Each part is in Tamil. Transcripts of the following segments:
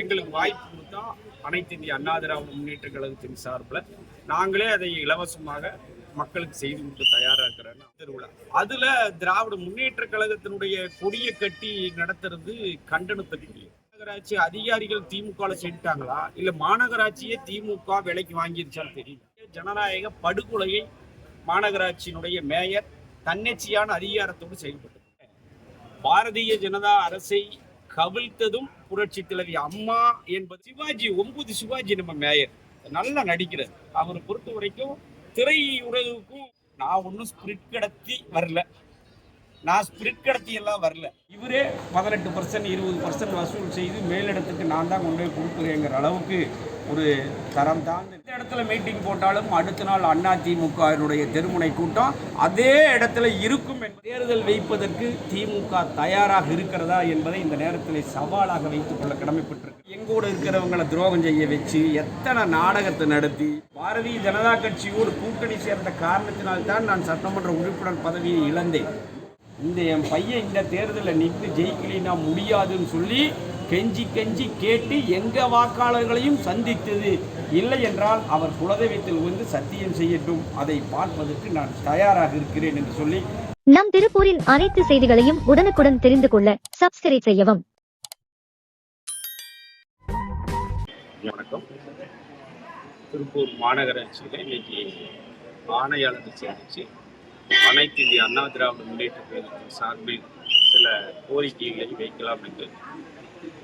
எங்களுக்கு வாய்ப்பு கொடுத்தா அனைத்து இந்திய அண்ணா திராவிட முன்னேற்ற கழகத்தின் சார்பில் நாங்களே அதை இலவசமாக மக்களுக்கு செய்து கொடுக்க தயாராக இருக்கிறேன் திருவிழா. அதுல திராவிட முன்னேற்ற கழகத்தினுடைய கொடியை கட்டி நடத்துறது கண்டனத்துக்குரிய. மாநகராட்சி அதிகாரிகள் திமுக செஞ்சுட்டாங்களா? இல்ல மாநகராட்சியே திமுக விலைக்கு வாங்கிருச்சான்னு தெரியல. ஜனநாயக படுகொலையை மாநகராட்சியினுடைய மேயர் தன்னிச்சையான அதிகாரத்தோடு செயல்பட்டு. பாரதிய ஜனதா அரசை கவிழ்த்ததும் புரட்சி தலைவி அம்மா என்பது சிவாஜி ஒன்பது சிவாஜி நம்ம மேயர். நல்லா நடிக்கிறார். அவரை பொறுத்த வரைக்கும் திரையுறவுக்கும் நான் ஒன்றும் ஸ்பிரிட் கடத்தி வரல. நான் ஸ்பிரிட் கடத்தி எல்லாம் வரல. இவரே பதினெட்டு பர்சன்ட் இருபது பர்சன்ட் வசூல் செய்து மேலிடத்துக்கு நான் தான் கொண்டு போய் கொடுக்குறேங்கிற அளவுக்கு ஒரு தரம் தான் இந்த இடத்துல மீட்டிங் போட்டாலும் அடுத்த நாள் அண்ணா திமுகவினுடைய தெருமுனை கூட்டம் அதே இடத்துல இருக்கும் தேர்தல் வைப்பதற்கு திமுக தயாராக இருக்கிறதா என்பதை இந்த நேரத்தில் சவாலாக வைத்துக் கொள்ள கடமைப்பட்டிருக்கு. எங்கூட இருக்கிறவங்களை துரோகம் செய்ய வச்சு எத்தனை நாடகத்தை நடத்தி பாரதிய ஜனதா கட்சியோடு கூட்டணி சேர்ந்த காரணத்தினால்தான் நான் சட்டமன்ற உறுப்பினர் பதவியை இழந்தேன். இந்த என் பையன் இந்த தேர்தலில் நின்று ஜெயிக்கலினா முடியாதுன்னு சொல்லி கெஞ்சி கெஞ்சி கேட்டு எங்க வாக்காளர்களையும் சந்தித்தது. இல்லை என்றால் அவர் குலதெய்வத்தில் வந்து சத்தியம் செய்யட்டும். அதை பார்ப்பதற்கு நான் தயாராக இருக்கிறேன் என்று சொல்லி நம் திருப்பூரின் அனைத்து செய்திகளையும் உடனுக்குடன் தெரிந்து கொள்ள சப்ஸ்கிரைப் செய்யவும். வணக்கம். திருப்பூர் மாநகராட்சியில் இன்னைக்கு ஆணையாளரை சந்திச்சு அனைத்து இந்திய அண்ணா திராவிட முன்னேற்ற கழகத்தின் சார்பில் சில கோரிக்கைகளை வைக்கலாம் என்று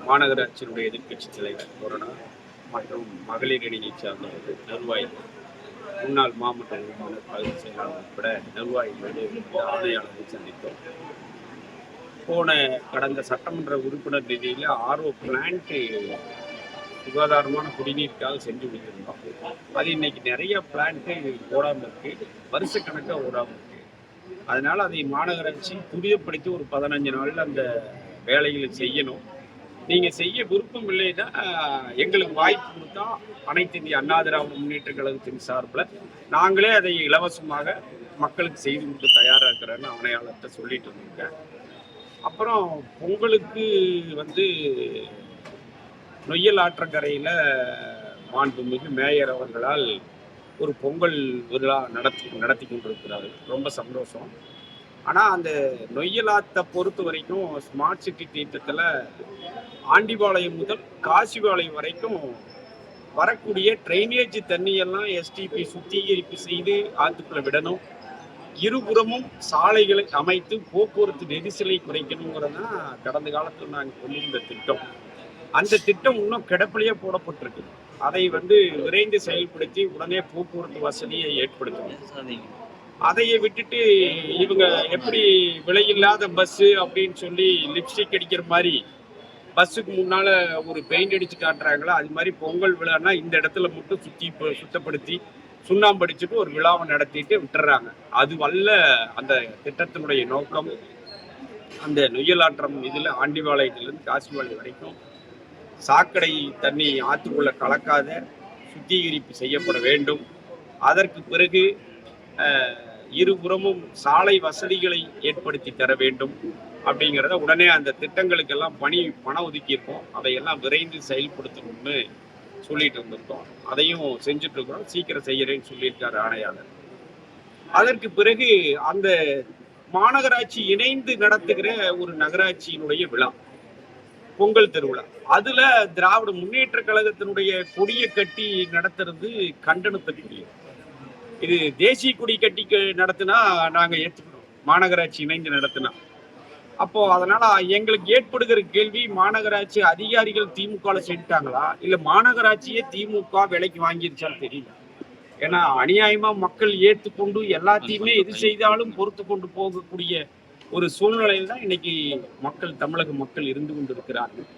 மாநகராட்சியினுடைய எதிர்க்கட்சி தலைவர் கொரோனா மற்றும் மகளிர் அணியை சார்ந்த நிர்வாகிகள் முன்னாள் மாவட்ட உறுப்பினர் பகுதி செயலாளர் உட்பட நிர்வாகிகளோடு இந்த ஆணையாளரை சந்தித்தோம். போன கடந்த சட்டமன்ற உறுப்பினர் நிதியில் ஆர்ஓ பிளான்ட்டு சுகாதாரமான குடிநீருக்காக செஞ்சு கொடுத்துருந்தோம் அது இன்னைக்கு நிறைய பிளான்ட்டு ஓடாமல் இருக்கு. வருஷக்கணக்காக ஓடாமல் இருக்கு. அதனால் அதை மாநகராட்சி துரியப்படுத்தி ஒரு பதினஞ்சு நாளில் அந்த வேலைகளை செய்யணும். நீங்கள் செய்ய விருப்பம் இல்லைன்னா எங்களுக்கு வாய்ப்பு கொடுத்தா அனைத்து இந்திய அண்ணா திராவிட முன்னேற்ற கழகத்தின் சார்பில் நாங்களே அதை இலவசமாக மக்களுக்கு செய்து கொடுக்க தயாராக இருக்கிறேன்னு ஆணையாளர்கிட்ட சொல்லிட்டு இருந்திருக்கேன் அப்புறம் பொங்கலுக்கு வந்து நொய்யல் ஆற்றங்கரையில் மாண்புமிகு மேயர் அவர்களால் ஒரு பொங்கல் விழா நடத்தி நடத்தி கொண்டிருக்கிறாரு. ரொம்ப சந்தோஷம். ஆனால் அந்த நொய்யலாத்தை பொறுத்த வரைக்கும் ஸ்மார்ட் சிட்டி திட்டத்தில் ஆண்டிபாளையம் முதல் காசிபாளையம் வரைக்கும் வரக்கூடிய ட்ரைனேஜ் தண்ணியெல்லாம் எஸ்டிபி சுத்திகரிப்பு செய்து ஆற்றுக்குள்ளே விடணும். இருபுறமும் சாலைகளை அமைத்து போக்குவரத்து நெரிசலை குறைக்கணுங்கிறது தான் கடந்த காலத்தில் நாங்கள் கொண்டிருந்த திட்டம். அந்த திட்டம் இன்னும் கிடப்பிலேயே போடப்பட்டிருக்கு. அதை வந்து விரைந்து செயல்படுத்தி உடனே போக்குவரத்து வசதியை ஏற்படுத்தணும் அதையை விட்டுட்டு இவங்க எப்படி விலையில்லாத பஸ்ஸு அப்படின்னு சொல்லி லிப்ஸ்டிக் அடிக்கிற மாதிரி பஸ்ஸுக்கு முன்னால் ஒரு பெயிண்ட் அடித்து காட்டுறாங்களோ அது மாதிரி பொங்கல் விழான்னா இந்த இடத்துல மட்டும் சுற்றி சுத்தப்படுத்தி சுண்ணாம்பு அடிச்சுட்டு ஒரு விழாவை நடத்திட்டு விட்டுறாங்க. அது வல்ல அந்த திட்டத்தினுடைய நோக்கம். அந்த நொய்யலாற்றம் இதில் ஆண்டிபாளையத்திலிருந்து காசிபாளையம் வரைக்கும் சாக்கடை தண்ணி ஆற்றுக்குள்ளே கலக்காத சுத்திகரிப்பு செய்யப்பட வேண்டும். அதற்கு பிறகு இருபுறமும் சாலை வசதிகளை ஏற்படுத்தி தர வேண்டும் அப்படிங்கிறத உடனே அந்த திட்டங்களுக்கெல்லாம் பணி பணம் ஒதுக்கியிருக்கோம். அதையெல்லாம் விரைந்து செயல்படுத்தணும்னு சொல்லிட்டு வந்திருக்கோம். அதையும் செஞ்சுட்டு இருக்கிறோம் சீக்கிரம் செய்யறேன்னு சொல்லியிருக்காரு ஆணையாளர். அதற்கு பிறகு அந்த மாநகராட்சி இணைந்து நடத்துகிற ஒரு நகராட்சியினுடைய விழா. பொங்கல் திருவிழா. அதுல திராவிட முன்னேற்ற கழகத்தினுடைய கொடியை கட்டி நடத்துறது கண்டனத்துக்குரிய. இது தேசிய கொடி கட்டி நடத்தினா நாங்க ஏற்றுக்கணும் மாநகராட்சி இணைந்து நடத்தினா. அப்போ அதனால எங்களுக்கு ஏற்படுகிற கேள்வி மாநகராட்சி அதிகாரிகள் திமுக செஞ்சுட்டாங்களா இல்ல மாநகராட்சியே திமுக விலைக்கு வாங்கிருச்சான்னு தெரியல. ஏன்னா அநியாயமா மக்கள் ஏற்றுக்கொண்டு எல்லாத்தையுமே எது செய்தாலும் பொறுத்து கொண்டு போகக்கூடிய ஒரு சூழ்நிலையில் தான் இன்னைக்கு மக்கள் தமிழக மக்கள் இருந்து கொண்டிருக்கிறார்கள்.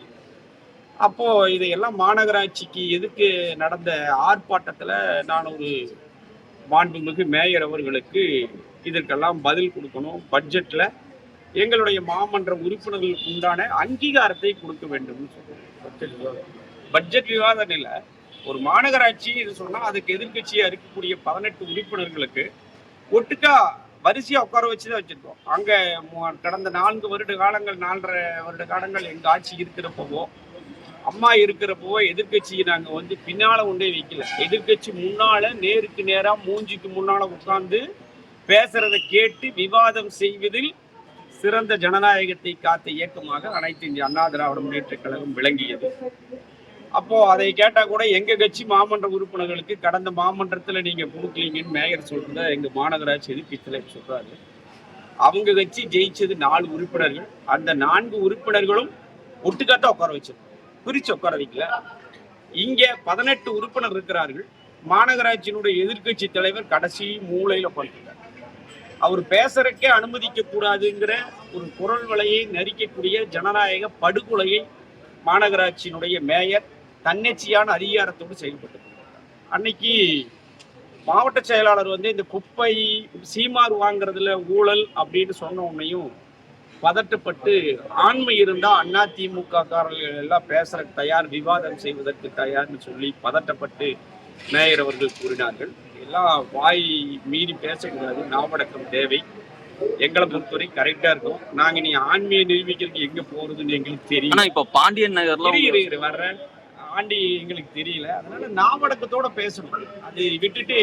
அப்போ இதையெல்லாம் மாநகராட்சிக்கு எதுக்கு நடந்த ஆர்ப்பாட்டத்துல நான் ஒரு மாண்புமிகு மேயர் அவர்களுக்கு இதற்கெல்லாம் பதில் கொடுக்கணும். பட்ஜெட்ல எங்களுடைய மாமன்ற உறுப்பினர்களுக்கு உண்டான அங்கீகாரத்தை கொடுக்க வேண்டும்னு சொல்றேன். பட்ஜெட் விவாதம் பட்ஜெட் இல்லை. ஒரு மாநகராட்சி இது சொன்னா அதுக்கு எதிர்க்கட்சியா இருக்கக்கூடிய பதினெட்டு உறுப்பினர்களுக்கு ஒட்டுக்கா வரிசையா உட்கார வச்சு தான் வச்சிருக்கோம். அங்க கடந்த நான்கு வருட காலங்கள் நாலரை வருட காலங்கள் எங்க ஆட்சி இருக்கிறப்பவோ அம்மா இருக்கிறப்போ எதிர்க்கட்சியை நாங்க வந்து பின்னால கொண்டே வைக்கல. எதிர்க்கட்சி முன்னால நேருக்கு நேரா மூஞ்சிக்கு முன்னால உட்கார்ந்து பேசுறதை கேட்டு விவாதம் செய்வதில் சிறந்த ஜனநாயகத்தை காத்த இயக்கமாக அனைத்து இந்திய அண்ணா திராவிட முன்னேற்ற கழகம் விளங்கியது. அப்போ அதை கேட்டா கூட எங்க கட்சி மாமன்ற உறுப்பினர்களுக்கு கடந்த மாமன்றத்துல நீங்க கொடுக்கலீங்கன்னு மேயர் சொல்றத எங்க மாநகராட்சி எதிர்க்கட்சியில சொல்றாரு. அவங்க கட்சி ஜெயிச்சது நாலு உறுப்பினர்கள். அந்த நான்கு உறுப்பினர்களும் ஒட்டுக்காத்தான் உட்கார வச்சிருக்கோம் பிரிச்சு உட்கார வைக்கல. இங்க பதினெட்டு உறுப்பினர் இருக்கிறார்கள். மாநகராட்சியினுடைய எதிர்க்கட்சி தலைவர் கடைசி மூளையில உட்காந்துருக்காரு அவர் பேசுறக்கே அனுமதிக்க கூடாதுங்கிற ஒரு குரல் வலையை நெறிக்கக்கூடிய ஜனநாயக படுகொலையை மாநகராட்சியினுடைய மேயர் தன்னிச்சையான அதிகாரத்தோடு செயல்பட்டு அன்னைக்கு மாவட்ட செயலாளர் வந்து இந்த குப்பை சீமார் வாங்குறதுல ஊழல் அப்படின்னு சொன்ன உடனேயும் பதட்டப்பட்டு ஆண்மை இருந்தா அண்ணா திமுக காரர்கள் எல்லாம் பேசுறதுக்கு தயார் விவாதம் செய்வதற்கு தயார்னு சொல்லி பதட்டப்பட்டு மேயர் அவர்கள் கூறினார்கள். எல்லாம் வாய் மீறி பேசக்கூடாது நாவடக்கம் தேவை. எங்களை பொறுத்தவரை கரெக்டா இருக்கும் நாங்க நீ ஆண்மையை நிரூபிக்கிறதுக்கு எங்க போறதுன்னு எங்களுக்கு தெரியும். இப்ப பாண்டியன் நகர்ல வர்றேன் தாண்டி எங்களுக்கு தெரியல. அதனால நாவடக்கத்தோட பேசணும். அது விட்டுட்டு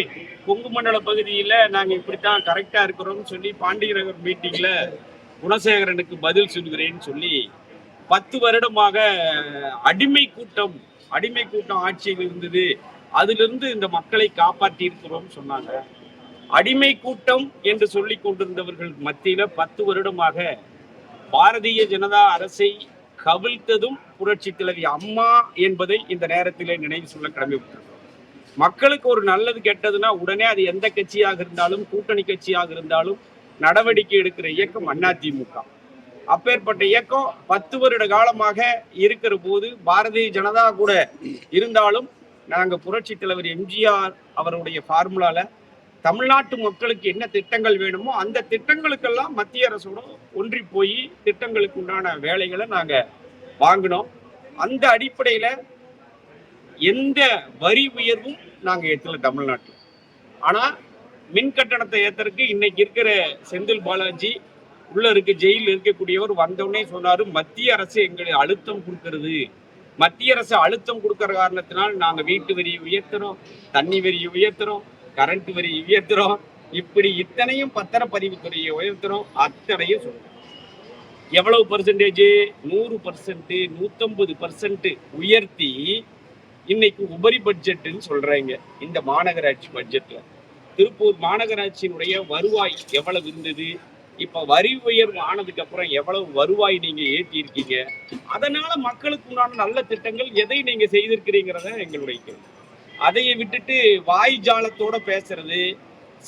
கொங்கு மண்டல பகுதியில நாங்க இப்படித்தான் கரெக்டா இருக்கிறோம்னு சொல்லி பாண்டியநகர் மீட்டிங்ல குணசேகரனுக்கு பதில் சொல்கிறேன்னு சொல்லி பத்து வருடமாக அடிமை கூட்டம் அடிமை கூட்டம் ஆட்சியில் இருந்தது. அதிலிருந்து இந்த மக்களை காப்பாற்றி இருக்கிறோம் சொன்னாங்க. அடிமை கூட்டம் என்று சொல்லி கொண்டிருந்தவர்கள் மத்தியில பத்து வருடமாக பாரதிய ஜனதா அரசை கவிழ்த்ததும் புரட்சி தலைவி அம்மா என்பதை இந்த நேரத்திலே நினைவு சொல்ல கடமைப்பட்டிருக்கிறோம். மக்களுக்கு ஒரு நல்லது கெட்டதுன்னா உடனே அது எந்த கட்சியாக இருந்தாலும் கூட்டணி கட்சியாக இருந்தாலும் நடவடிக்கை எடுக்கிற இயக்கம் அதிமுக அப்பேற்பட்ட இயக்கம் பத்து வருட காலமாக இருக்கிற போது பாரதிய ஜனதா கூட இருந்தாலும் நாங்கள் புரட்சி தலைவர் எம்ஜிஆர் அவருடைய ஃபார்முலால தமிழ்நாட்டு மக்களுக்கு என்ன திட்டங்கள் வேணுமோ அந்த திட்டங்களுக்கெல்லாம் மத்திய அரசோட ஒன்றி போய் திட்டங்களுக்கு உண்டான வேலைகளை நாங்கள் வாங்கினோம். அந்த அடிப்படையில் எந்த வரி உயர்வும் நாங்கள் ஏற்றல தமிழ்நாட்டில். ஆனால் மின் கட்டணத்தை ஏற்றுறதுக்கு இன்னைக்கு இருக்கிற செந்தில் பாலாஜி உள்ள இருக்க ஜெயிலில் இருக்கக்கூடியவர் வந்தவுடனே சொன்னார் மத்திய அரசு எங்களுக்கு அழுத்தம் கொடுக்கறது. மத்திய அரசு அழுத்தம் கொடுக்கற காரணத்தினால் நாங்கள் வீட்டு வரியை உயர்த்துறோம் தண்ணி வரியை உயர்த்துறோம் கரண்ட் வரி உயர்த்துறோம். இப்படி இத்தனையும் பத்திரப்பதிவுத்துறையை உயர்த்துறோம் அத்தனையும் சொல்லணும் எவ்வளவு பர்சன்டேஜ் நூறு பர்சன்ட் நூத்தம்பது பர்சன்ட் உயர்த்தி இன்னைக்கு உபரி பட்ஜெட்னு சொல்றாங்க இந்த மாநகராட்சி பட்ஜெட்ல திருப்பூர் மாநகராட்சியினுடைய வருவாய் எவ்வளவு இருந்தது? இப்ப வரி உயர்வு ஆனதுக்கு அப்புறம் எவ்வளவு வருவாய் நீங்க ஏற்றி இருக்கீங்க அதனால மக்களுக்கு உண்டான நல்ல திட்டங்கள் எதை நீங்க செய்திருக்கிறீங்கிறத எங்களுடைய அதையை விட்டுட்டு வாய் ஜாலத்தோட பேசுறது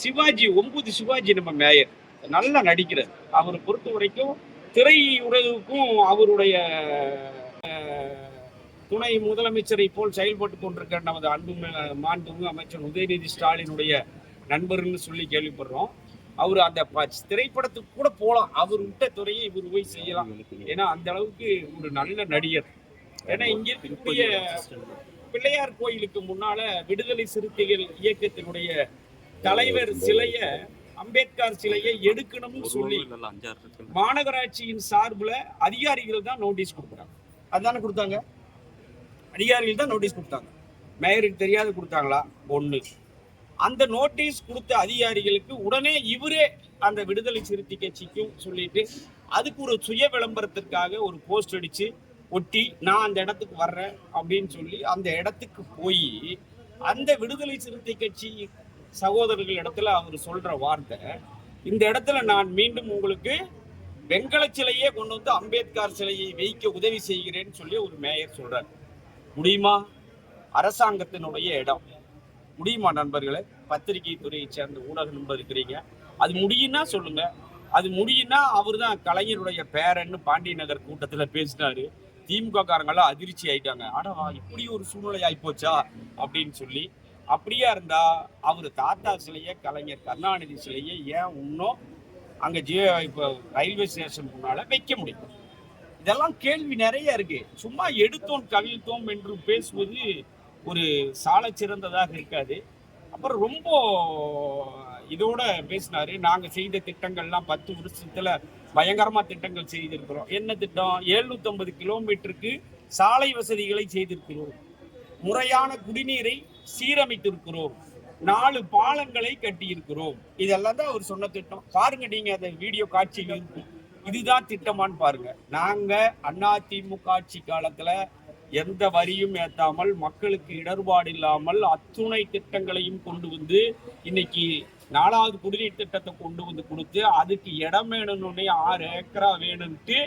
சிவாஜி ஒன்பது சிவாஜி நம்ம மேயர். நல்லா நடிக்கிறார். அவரை பொறுத்த வரைக்கும் திரை உலகுக்கும் அவருடைய துணை முதலமைச்சரை போல் செயல்பட்டு கொண்டிருக்கிற நமது அன்பு மாண்புமிகு அமைச்சர் உதயநிதி ஸ்டாலினுடைய நண்பர்னு சொல்லி கேள்விப்படுறோம். அவர் அந்த திரைப்படத்துக்கு கூட போலாம். அவர் விட்ட துறையை இவர் போய் செய்யலாம். ஏன்னா அந்த அளவுக்கு ஒரு நல்ல நடிகர். ஏன்னா இங்க இருக்கக்கூடிய பிள்ளையார் கோயிலுக்கு முன்னால விடுதலை சிறுத்தைகள் இயக்கத்தினுடைய தலைவர் சிலைய அம்பேத்கர் சிலையை எடுக்கணும்னு சொல்லி மாநகராட்சியின் சார்புல அதிகாரிகள் தான் நோட்டீஸ் கொடுக்குறாங்க அதுதானே கொடுத்தாங்க? அதிகாரிகள் தான் நோட்டீஸ் கொடுத்தாங்க. மேயருக்கு தெரியாது கொடுத்தாங்களா? ஒண்ணு. அந்த நோட்டீஸ் கொடுத்த அதிகாரிகளுக்கு உடனே இவரே அந்த விடுதலை சிறுத்தை கட்சிக்கும் சொல்லிட்டு அதுக்கு ஒரு சுய விளம்பரத்திற்காக ஒரு போஸ்ட் அடிச்சு ஒட்டி நான் அந்த இடத்துக்கு வர்றேன் அப்படின்னு சொல்லி அந்த இடத்துக்கு போய் அந்த விடுதலை சிறுத்தை கட்சி சகோதரர்கள் இடத்துல அவர் சொல்ற வார்த்தை. இந்த இடத்துல நான் மீண்டும் உங்களுக்கு வெங்கல சிலையே கொண்டு வந்து அம்பேத்கர் சிலையை வைக்க உதவி செய்கிறேன்னு சொல்லி ஒரு மேயர் சொல்றார். முடியுமா? அரசாங்கத்தினுடைய இடம். முடியுமா நண்பர்களே? பத்திரிகை துறையை சேர்ந்த ஊடக நண்பர் இருக்கிறீங்க. அது முடியும்னா சொல்லுங்க. அது முடியும்னா அவர் தான் கலைஞருடைய பேரன்னு பாண்டிய நகர் கூட்டத்துல பேசினாரு. திமுக காரங்களாம் அதிர்ச்சி ஆயிட்டாங்க. ஆனா இப்படி ஒரு சூழ்நிலை ஆயிப்போச்சா அப்படின்னு சொல்லி அப்படியா இருந்தா அவர் தாத்தா சிலையை கலைஞர் கருணாநிதி சிலையை ஏன் இன்னும் அங்க ஜியோ இப்போ ரயில்வே ஸ்டேஷன் முன்னால வைக்க முடியும் இதெல்லாம் கேள்வி நிறைய இருக்கு. சும்மா எடுத்தோம் கவிழ்த்தோம் என்று பேசுவது ஒரு சால சிறந்ததாக இருக்காது. அப்புறம் ரொம்ப இதோட பேசினாரு. நாங்க செய்த திட்டங்கள்லாம் பத்து வருஷத்துல பயங்கரமா திட்டங்கள் செய்திருக்கிறோம். என்ன திட்டம்? 750 கிலோமீட்டருக்கு சாலை வசதிகளை செய்திருக்கிறோம். முறையான குடிநீரை சீரமைத்திருக்கிறோம். நாலு பாலங்களை கட்டியிருக்கிறோம். இதெல்லாம் தான் அவர் சொன்ன திட்டம். பாருங்க நீங்க அந்த வீடியோ காட்சியில் இருக்கும் இதுதான் திட்டமான்னு பாருங்க. நாங்க அதிமுக ஆட்சி காலத்துல எந்த வரியும் ஏத்தாமல் மக்களுக்கு இடர்பாடு இல்லாமல் அத்துணை திட்டங்களையும் கொண்டு வந்து இன்னைக்கு நாலாவது குடிநீர் திட்டத்தை கொண்டு வந்து கொடுத்து அதுக்கு இடம் வேணும்னு ஆறு ஏக்கரா வேணும்ட்டு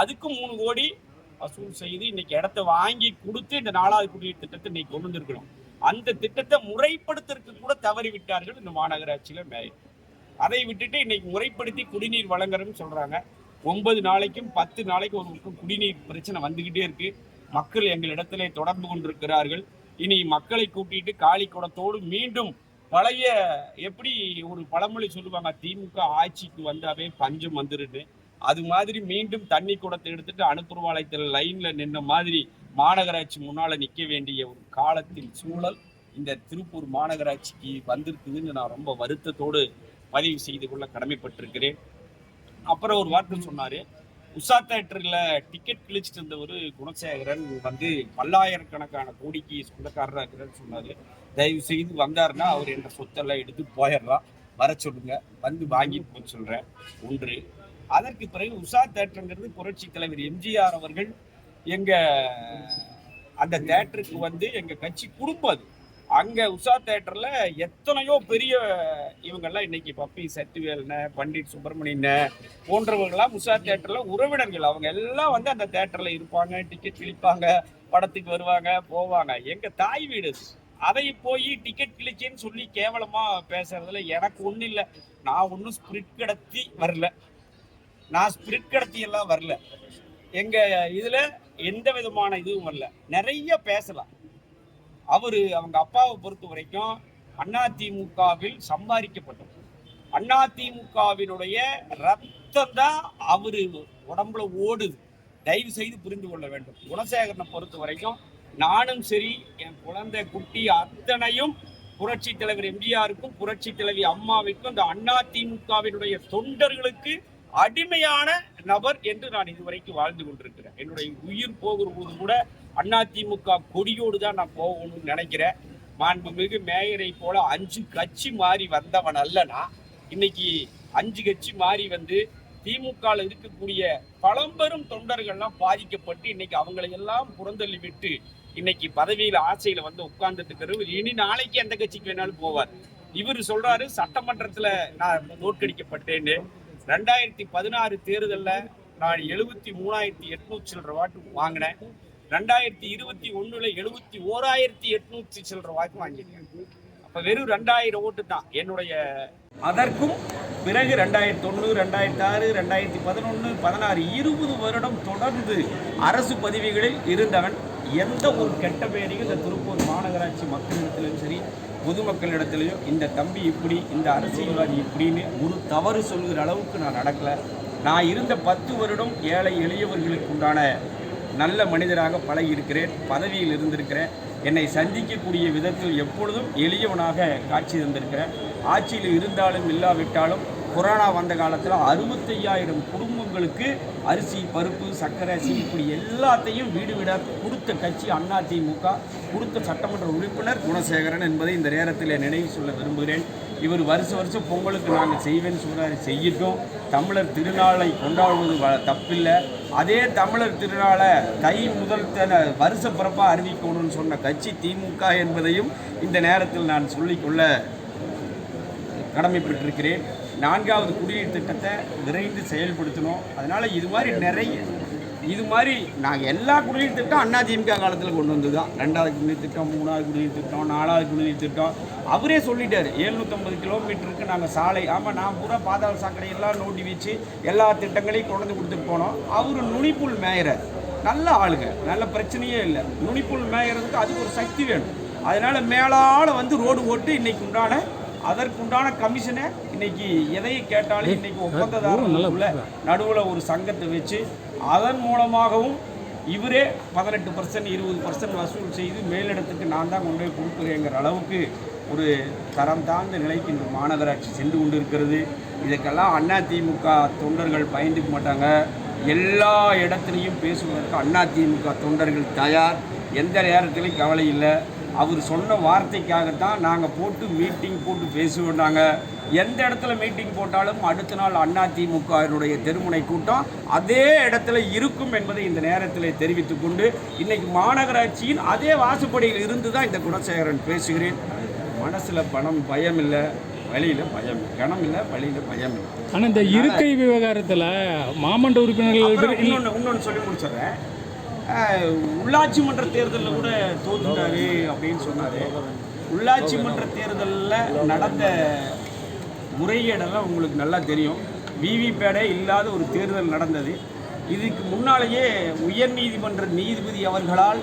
அதுக்கு மூணு கோடி வசூல் செய்து இன்னைக்கு இடத்த வாங்கி கொடுத்து இந்த நாலாவது குடிநீர் திட்டத்தை இன்னைக்கு கொண்டு வந்திருக்கணும் அந்த திட்டத்தை முறைப்படுத்துறதுக்கு கூட தவறிவிட்டார்கள் இந்த மாநகராட்சியில மேயர் அதை விட்டுட்டு இன்னைக்கு முறைப்படுத்தி குடிநீர் வழங்குறோம்னு சொல்றாங்க. ஒன்பது நாளைக்கும் பத்து நாளைக்கு ஒரு குடிநீர் பிரச்சனை வந்துகிட்டே இருக்கு. மக்கள் எங்களிடத்திலே தொடர்பு கொண்டிருக்கிறார்கள். இனி மக்களை கூட்டிட்டு காலி குடத்தோடு மீண்டும் பழைய எப்படி ஒரு பழமொழி சொல்லுவாங்க திமுக ஆட்சிக்கு வந்தாவே பஞ்சம் வந்துருன்னு. அது மாதிரி மீண்டும் தண்ணி குடத்தை எடுத்துட்டு அனுப்புறவாளையத்தில் லைன்ல நின்ன மாதிரி மாநகராட்சி முன்னால நிக்க வேண்டிய ஒரு காலத்தின் சூழல் இந்த திருப்பூர் மாநகராட்சிக்கு வந்திருக்குதுன்னு நான் ரொம்ப வருத்தத்தோடு பதிவு செய்து கொள்ள கடமைப்பட்டிருக்கிறேன். அப்புறம் ஒரு வார்த்தை சொன்னாரு. உஷா தேட்டரில் டிக்கெட் கிழிச்சிட்டு இருந்த ஒரு குணசேகரன் வந்து பல்லாயிரக்கணக்கான கோடிக்கு சொந்தக்காரராக இருக்கிறான்னு சொன்னார். தயவு செய்து வந்தாருன்னா அவர் என்ற சொத்தெல்லாம் எடுத்து போயிடுறா வர சொல்லுங்க. வந்து வாங்கிட்டு போக சொல்கிறேன் ஒன்று. அதற்கு பிறகு உஷா தேட்டருங்கிறது புரட்சி தலைவர் எம்ஜிஆர் அவர்கள் எங்க அந்த தேட்டருக்கு வந்து எங்க கட்சி குடும்பம் அது அங்க உஷா தேட்டர்ல எத்தனையோ பெரிய இவங்கெல்லாம் இன்னைக்கு பப்பி சத்துவேல்ன பண்டிட் சுப்பிரமணியன போன்றவர்களாம் உஷா தேட்டர்ல உறவினர்கள். அவங்க எல்லாம் வந்து அந்த தேட்டர்ல இருப்பாங்க டிக்கெட் கிழிப்பாங்க படத்துக்கு வருவாங்க போவாங்க. எங்க தாய் வீடு அதை. போய் டிக்கெட் கிழிச்சேன்னு சொல்லி கேவலமா பேசுறதுல எனக்கு ஒண்ணும் இல்லை. நான் ஒன்றும் ஸ்பிரிட் கடத்தி வரல. நான் ஸ்பிரிட் கடத்தி எல்லாம் வரல. எங்க இதுல எந்த விதமான இதுவும் வரல. நிறைய பேசலாம். அவர் அவங்க அப்பாவை பொறுத்த வரைக்கும் அதிமுகவில் சம்பாதிக்கப்பட்டது அதிமுகவினுடைய ரத்தம் தான் அவரு உடம்புல ஓடுது. தயவு செய்து புரிந்து கொள்ள வேண்டும். குணசேகரனை பொறுத்த வரைக்கும் நானும் சரி என் குழந்தை குட்டி அத்தனையும் புரட்சி தலைவர் எம்ஜிஆருக்கும் புரட்சி தலைவி அம்மாவிற்கும் இந்த அதிமுகவினுடைய தொண்டர்களுக்கு அடிமையான நபர் என்று நான் இதுவரைக்கும் வாழ்ந்து கொண்டிருக்கிறேன். என்னுடைய உயிர் போகிற போது கூட அதிமுக கொடியோடு தான் நான் போகணும்னு நினைக்கிறேன். மாண்புமிகு மேயரை போல அஞ்சு கட்சி மாறி வந்தவன் அல்லனா இன்னைக்கு அஞ்சு கட்சி மாறி வந்து திமுக இருக்கக்கூடிய பழம்பெரும் தொண்டர்கள்லாம் பாதிக்கப்பட்டு இன்னைக்கு அவங்களை எல்லாம் புறந்தள்ளி விட்டு இன்னைக்கு பதவியில ஆசையில வந்து உட்கார்ந்துட்டு இருக்கிறவர் இனி நாளைக்கு எந்த கட்சிக்கு வேணாலும் போவார். இவர் சொல்றாரு சட்டமன்றத்துல நான் தோற்கடிக்கப்பட்டேன்னு ரெண்டாயிரத்தி பதினாறு தேர்தலில் நான் எழுபத்தி மூணாயிரத்தி எட்நூத்தி சில்லற வாட்டு வாங்கினேன். ரெண்டாயிரத்தி இருபத்தி ஒன்றில் எழுபத்தி ஓராயிரத்தி எட்நூத்தி சில்லற வாக்கு வாங்கியிருக்கேன். அப்போ வெறும் ரெண்டாயிரம் ஓட்டு தான். என்னுடைய அதற்கும் பிறகு ரெண்டாயிரத்தி ஒன்று ரெண்டாயிரத்தி ஆறு ரெண்டாயிரத்தி பதினொன்று பதினாறு இருபது வருடம் தொடர்ந்து அரசு பதவிகளில் இருந்தவன் எந்த ஒரு கெட்ட பெயரையும் இந்த திருப்பூர் மாநகராட்சி மக்களிடத்திலும் சரி பொதுமக்களிடத்திலையும் இந்த தம்பி இப்படி இந்த அரசியல்வாதி இப்படின்னு ஒரு தவறு சொல்கிற அளவுக்கு நான் நடக்கலை. நான் இருந்த பத்து வருடம் ஏழை எளியவர்களுக்கு உண்டான நல்ல மனிதராக பழகி இருக்கிறேன் பதவியில் இருந்திருக்கிறேன். என்னை சந்திக்கக்கூடிய விதத்தில் எப்பொழுதும் எளியவனாக காட்சி தந்திருக்கிறேன். ஆட்சியில் இருந்தாலும் இல்லாவிட்டாலும் கொரோனா வந்த காலத்தில் அறுபத்தையாயிரம் குடும்பங்களுக்கு அரிசி பருப்பு சர்க்கரை அரிசி இப்படி எல்லாத்தையும் வீடு வீடாக கொடுத்த கட்சி அண்ணா திமுக கொடுத்த சட்டமன்ற உறுப்பினர் குணசேகரன் என்பதை இந்த நேரத்தில் நினைவு சொல்ல விரும்புகிறேன். இவர் வருஷ வருஷம் பொங்கலுக்கு நாங்கள் செய்வேன்னு சொல்கிறாரு செய்யட்டும். தமிழர் திருநாளை கொண்டாடுவது வ- தப்பில்லை. அதே தமிழர் திருநாளை தை முதல் தன வருஷ பிறப்பாக அறிவிக்கணும்னு சொன்ன கட்சி திமுக என்பதையும் இந்த நேரத்தில் நான் சொல்லிக்கொள்ள கடமைப்பட்டிருக்கிறேன். நான்காவது குடிநீர் திட்டத்தை விரைந்து செயல்படுத்தணும். அதனால் இது மாதிரி நிறைய இது மாதிரி நாங்கள் எல்லா குடிநீர் திட்டம் அதிமுக காலத்தில் கொண்டு வந்தது தான் ரெண்டாவது குடிநீர் திட்டம் மூணாவது குடிநீர் திட்டம் நாலாவது குடிநீர் திட்டம். அவரே சொல்லிட்டாரு எழுநூற்றம்பது கிலோமீட்டருக்கு நாங்கள் சாலை ஆமாம் நான் பூரா பாதாள சாக்கடை எல்லாம் நோண்டி வச்சு எல்லா திட்டங்களையும் கொண்டு வந்து கொடுத்துட்டு போனோம். அவர் நுனிப்புல் மேயறார். நல்ல ஆளுங்க நல்ல பிரச்சனையே இல்லை. நுனிப்புல் மேயறதுக்கு அதுக்கு ஒரு சக்தி வேணும். அதனால் மேலால் வந்து ரோடு ஓட்டு இன்றைக்கு உண்டான அதற்குண்டான கமிஷனை இன்னைக்கு எதை கேட்டாலும் இன்னைக்கு ஒப்பந்ததாரர்களுக்குள்ள நடுவில் ஒரு சங்கத்தை வச்சு அதன் மூலமாகவும் இவரே பதினெட்டு பர்சன்ட் இருபது பர்சன்ட் வசூல் செய்து மேலிடத்துக்கு நான் தான் கொண்டு போய் கொடுக்குறேங்கிற அளவுக்கு ஒரு தரம் தாழ்ந்த நிலைக்கு இந்த மாநகராட்சி சென்று கொண்டிருக்கிறது. இதுக்கெல்லாம் அதிமுக தொண்டர்கள் பயந்துக்க மாட்டாங்க. எல்லா இடத்துலையும் பேசுவதற்கு அதிமுக தொண்டர்கள் தயார். எந்த நேரத்திலையும் கவலை இல்லை. அவர் சொன்ன வார்த்தைக்காகத்தான் நாங்கள் போட்டு மீட்டிங் போட்டு பேசுவோம் நாங்கள் எந்த இடத்துல மீட்டிங் போட்டாலும் அடுத்த நாள் அதிமுகவினுடைய தெருமுனை கூட்டம் அதே இடத்துல இருக்கும் என்பதை இந்த நேரத்தில் தெரிவித்துக் கொண்டு இன்னைக்கு மாநகராட்சியின் அதே வாசுப்படியில் இருந்து தான் இந்த குணசேகரன் பேசுகிறேன். மனசில் பணம் பயம் இல்லை வழியில் பயம் கணம் இல்லை வழியில் பயம் இல்லை. ஆனா இந்த இருக்கை விவகாரத்துல மாமன்ற உறுப்பினர்கள் இன்னொன்று இன்னொன்று சொல்லி முடிச்சிடுறேன். உள்ளாட்சி மன்ற தேர்தலில் கூட தோத்துட்டாரு அப்படின்னு சொன்னார். உள்ளாட்சி மன்ற தேர்தலில் நடந்த முறைகேடெல்லாம் உங்களுக்கு நல்லா தெரியும். விவிபேடே இல்லாத ஒரு தேர்தல் நடந்தது. இதுக்கு முன்னாலேயே உயர்நீதிமன்ற நீதிபதி அவர்களால்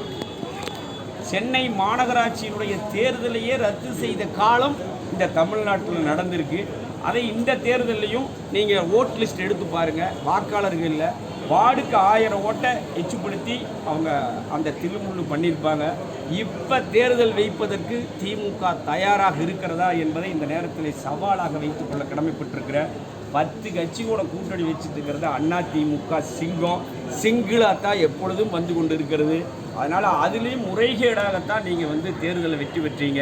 சென்னை மாநகராட்சியினுடைய தேர்தலையே ரத்து செய்த காலம் இந்த தமிழ்நாட்டில் நடந்திருக்கு. அதை இந்த தேர்தலையும் நீங்கள் ஓட் லிஸ்ட் எடுத்து பாருங்கள் வாக்காளர்கள் இல்லை. வார்டுக்கு ஆயிரம் ஓட்டை எச்சுப்படுத்தி அவங்க அந்த தில்லுமுள்ளு பண்ணியிருப்பாங்க. இப்போ தேர்தல் வைப்பதற்கு திமுக தயாராக இருக்கிறதா என்பதை இந்த நேரத்தில் சவாலாக வைத்துக்கொள்ள கடமைப்பட்டிருக்கிற பத்து கட்சி கூட கூட்டணி வச்சுட்டு இருக்கிறது அண்ணா திமுக சிங்கம். சிங்கிளாத்தான் எப்பொழுதும் வந்து கொண்டு இருக்கிறது அதனால் அதுலேயும் முறைகேடாகத்தான் நீங்கள் வந்து தேர்தலை வெற்றி பெற்றீங்க.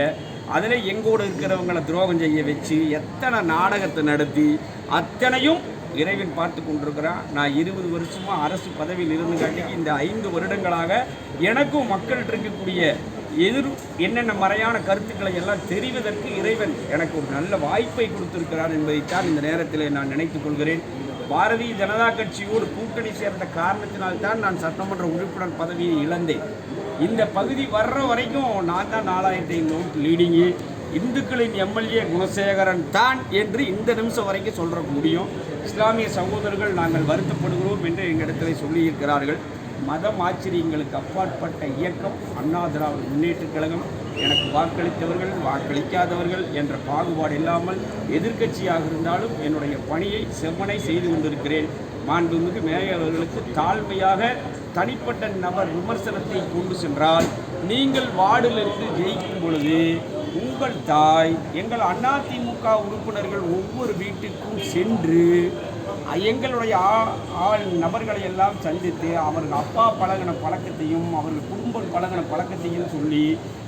அதில் எங்கூட இருக்கிறவங்களை துரோகம் செய்ய வச்சு எத்தனை நாடகத்தை நடத்தி அத்தனையும் இறைவன் பார்த்து கொண்டிருக்கிறான். நான் இருபது வருஷமாக அரசு பதவியில் இருந்து காட்டி இந்த ஐந்து வருடங்களாக எனக்கும் மக்கள்கிட்ட இருக்கக்கூடிய எதிர் என்னென்ன மறையான கருத்துக்களை எல்லாம் தெரிவதற்கு இறைவன் எனக்கு ஒரு நல்ல வாய்ப்பை கொடுத்திருக்கிறார் என்பதைத்தான் இந்த நேரத்தில் நான் நினைத்துக் கொள்கிறேன். பாரதிய ஜனதா கட்சியோடு கூட்டணி சேர்ந்த காரணத்தினால்தான் நான் சட்டமன்ற உறுப்பினர் பதவியை இழந்தேன். இந்த பகுதி வர்ற வரைக்கும் நான் தான் நாலாயிரத்தி ஐநூறு லீடிங்கு இந்துக்களின் எம்எல்ஏ குணசேகரன் தான் என்று இந்த நிமிஷம் வரைக்கும் சொல்கிற முடியும். இஸ்லாமிய சகோதரர்கள் நாங்கள் வருத்தப்படுகிறோம் என்று எங்களிடத்தில் சொல்லியிருக்கிறார்கள். மதம் ஆச்சரியங்களுக்கு அப்பாற்பட்ட இயக்கம் அண்ணா திராவிட முன்னேற்றக் கழகம் எனக்கு வாக்களித்தவர்கள் வாக்களிக்காதவர்கள் என்ற பாகுபாடு இல்லாமல் எதிர்க்கட்சியாக இருந்தாலும் என்னுடைய பணியை செவ்வனை செய்து கொண்டிருக்கிறேன். மாண்புமிகு மேயர் அவர்களுக்கு தாழ்மையாக தனிப்பட்ட நபர் விமர்சனத்தை கொண்டு சென்றால் நீங்கள் வார்டிலிருந்து ஜெயிக்கும் பொழுது உங்கள் தாய் எங்கள் அதிமுக உறுப்பினர்கள் ஒவ்வொரு வீட்டுக்கும் சென்று எங்களுடைய ஆ- ஆள் நபர்களை எல்லாம் சந்தித்து அவர்கள் அப்பா பழகின பழக்கத்தையும் அவர்கள் குடும்பம் பழகின பழக்கத்தையும் சொல்லி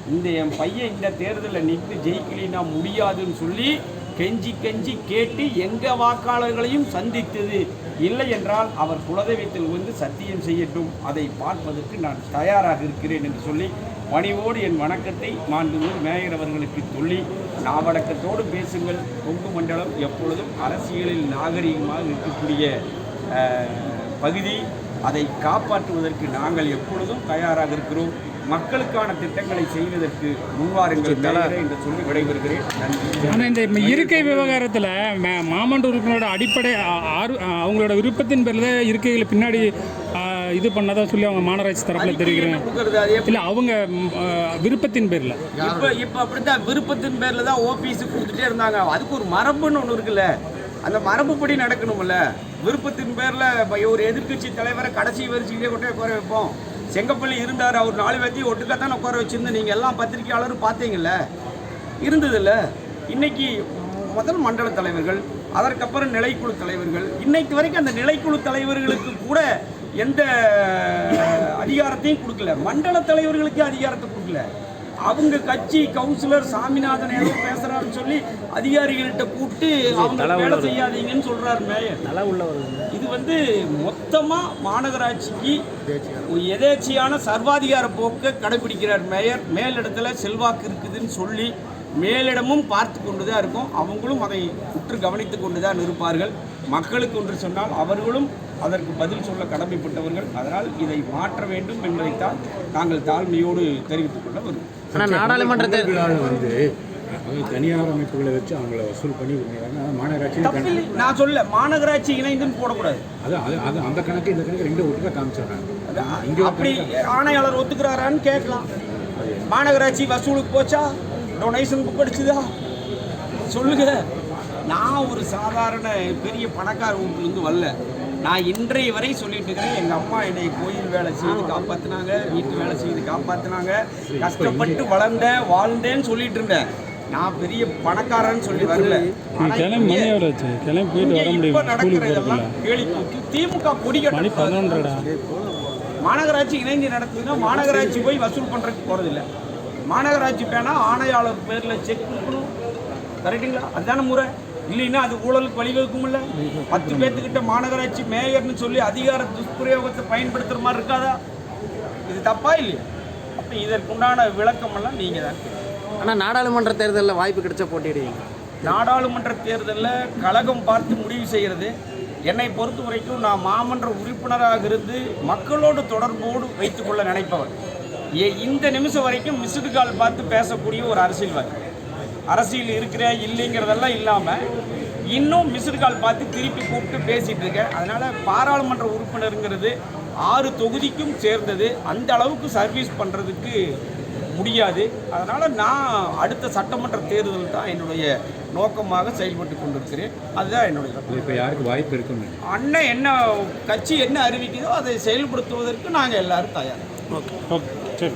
இந்த என் பையன் இந்த தேர்தலில் நின்று ஜெயிக்கலினா முடியாதுன்னு சொல்லி கெஞ்சி கெஞ்சி கேட்டு எங்கள் வாக்காளர்களையும் சந்தித்தது. இல்லை என்றால் அவர் குலதெய்வத்தில் வந்து சத்தியம் செய்யட்டும். அதை பார்ப்பதற்கு நான் தயாராக இருக்கிறேன் என்று சொல்லி பணிவோடு என் வணக்கத்தை மாண்புமிகு மேயர் அவர்களுக்கு சொல்லி நாவடக்கத்தோடு பேசுங்கள். கொங்கு மண்டலம் எப்பொழுதும் அரசியலில் நாகரிகமாக இருக்கக்கூடிய பகுதி. அதை காப்பாற்றுவதற்கு நாங்கள் எப்பொழுதும் தயாராக இருக்கிறோம். மக்களுக்கான திட்டங்களை செய்வதற்கு முன்வாருங்கள் என்று சொல்லி விடைபெறுகிறேன். நன்றி. ஆனா இந்த இருக்கை விவகாரத்துல மாமன்ற உறுப்பினரோட அடிப்படை அவங்களோட விருப்பத்தின் பேர்ல இருக்கைகளை பின்னாடி இது பண்ணதா சொல்லி அவங்க மாநகராட்சி தரப்புல தெரிவிக்கிறேன் இல்ல அவங்க விருப்பத்தின் பேர்ல. இப்போ இப்போ அப்படித்தான் விருப்பத்தின் பேரில் தான் ஓபிஎஸ் கொடுத்துட்டே இருந்தாங்க. அதுக்கு ஒரு மரபுன்னு ஒன்று இருக்குல்ல. அந்த மரபுப்படி நடக்கணும்ல. விருப்பத்தின் பேரில் ஒரு எதிர்க்கட்சி தலைவரை கடைசி வரிசையிலே கொண்டு உட்கார வைப்போம். செங்கப்பள்ளி இருந்தார் அவர் நாலு பேர்த்தையும் ஒட்டுக்கத்தானே உட்கார வச்சிருந்து நீங்கள் எல்லாம் பத்திரிகையாளரும் பார்த்தீங்கல்ல? இருந்ததில்ல. இன்னைக்கு முதல் மண்டல தலைவர்கள் அதற்கப்புறம் நிலைக்குழு தலைவர்கள் இன்னைக்கு வரைக்கும் அந்த நிலைக்குழு தலைவர்களுக்கு கூட எந்த அதிகாரத்தையும் கொடுக்கல. மண்டல தலைவர்களுக்கு அதிகாரத்தை கொடுக்கல. அவங்க கட்சி கவுன்சிலர் சாமிநாதன் ஏதோ பேசுறாருன்னு சொல்லி அதிகாரிகள்கிட்ட கூப்பிட்டு அவங்க வேலை செய்யாதீங்கன்னு சொல்றாரு மேயர். இது வந்து மொத்தமா மாநகராட்சிக்கு எதேச்சியான. சர்வாதிகார போக்கை கடைபிடிக்கிறார் மேயர். மேலிடத்துல செல்வாக்கு இருக்குதுன்னு சொல்லி மேலிடமும் பார்த்து கொண்டு தான் இருக்கும். அவங்களும் அதை உற்று கவனித்து கொண்டு தான் இருப்பார்கள். மக்களுக்கு ஒன்று சொன்னால் அவர்களும் அதற்கு பதில் சொல்ல கடமைப்பட்டவர்கள். அதனால் இதை மாற்ற வேண்டும் என்பதைத்தான் நாங்கள் தாழ்மையோடு தெரிவித்துக் கொள்ள வருவோம் நாடாளுமன்ற தேர்தல் வந்து தனியார் அமைப்புகளை வச்சு அவங்கள வசூல் பண்ணி தப்பில்லை. நான் சொல்ல மாநகராட்சி இணைந்துன்னு போடக்கூடாது. அது அது அது அந்த கணக்கு இந்த கணக்கு ரெண்டு ஒட்டுக்கா காமிச்சிடுறாங்க. அப்படி ஆணையாளர் ஒத்துக்கிறாரான்னு கேட்கலாம். மாநகராட்சி வசூலுக்கு போச்சா? டொனேஷன் புக் அடிச்சுதா? சொல்லுங்க. நான் ஒரு சாதாரண பெரிய பணக்கார வீட்டிலேருந்து வரல. நான் இன்றைய வரை சொல்லிட்டு இருக்கிறேன். எங்கள் அம்மா என்னை கோயில் வேலை செய்து காப்பாற்றினாங்க வீட்டு வேலை செய்து காப்பாற்றினாங்க கஷ்டப்பட்டு வளர்ந்தேன் வாழ்ந்தேன்னு சொல்லிட்டு இருந்தேன். நான் பெரிய பணக்காரன்னு சொல்லி வரல. இப்ப நடக்கிறதெல்லாம் கேலி திமுக கொடி மாநகராட்சி இணைந்து நடத்துதுன்னா மாநகராட்சி போய் வசூல் பண்றதுக்கு போறதில்ல. மாநகராட்சி பேனா ஆணையாளர் பேர்ல செக் கொடுக்கணும். கரெக்டுங்களா அதுதானே முறை. இல்லைன்னா அது ஊழலுக்கு வழிவகுக்கும் இல்ல பத்து பேர்த்துக்கிட்ட மாநகராட்சி மேயர்னு சொல்லி அதிகார துஷ்பிரயோகத்தை பயன்படுத்துற மாதிரி இருக்காதா? இது தப்பா இல்லையா? அப்ப இதற்குண்டான விளக்கம் எல்லாம் நீங்க தான் ஆனால் நாடாளுமன்ற தேர்தலில் வாய்ப்பு கிடைச்சா போட்டியிடுவீங்க. நாடாளுமன்ற தேர்தலில் கழகம் பார்த்து முடிவு செய்கிறது என்னை பொறுத்த வரைக்கும் நான் மாமன்ற உறுப்பினராக இருந்து மக்களோடு தொடர்போடு வைத்துக்கொள்ள நினைப்பவர். ஏ இந்த நிமிஷம் வரைக்கும் மிஸ்டு கால் பார்த்து பேசக்கூடிய ஒரு அரசியல்வாதி. அரசியல் இருக்கிற இல்லைங்கிறதெல்லாம் இல்லாமல் இன்னும் மிஸ்டு கால் பார்த்து திருப்பி கூப்பிட்டு பேசிகிட்டு இருக்கேன் அதனால் பாராளுமன்ற உறுப்பினருங்கிறது ஆறு தொகுதிக்கும் சேர்ந்தது. அந்த அளவுக்கு சர்வீஸ் பண்ணுறதுக்கு முடியாது. அதனால் நான் அடுத்த சட்டமன்ற தேர்தல் தான் என்னுடைய நோக்கமாக செயல்பட்டு கொண்டிருக்கிறேன். அதுதான் என்னுடைய. இப்போ யாருக்கு வாய்ப்பு இருக்குன்னு? அண்ணன் என்ன கட்சி என்ன அறிவிக்குதோ அதை செயல்படுத்துவதற்கு நாங்கள் எல்லாரும் தயார். ஓகே சரி.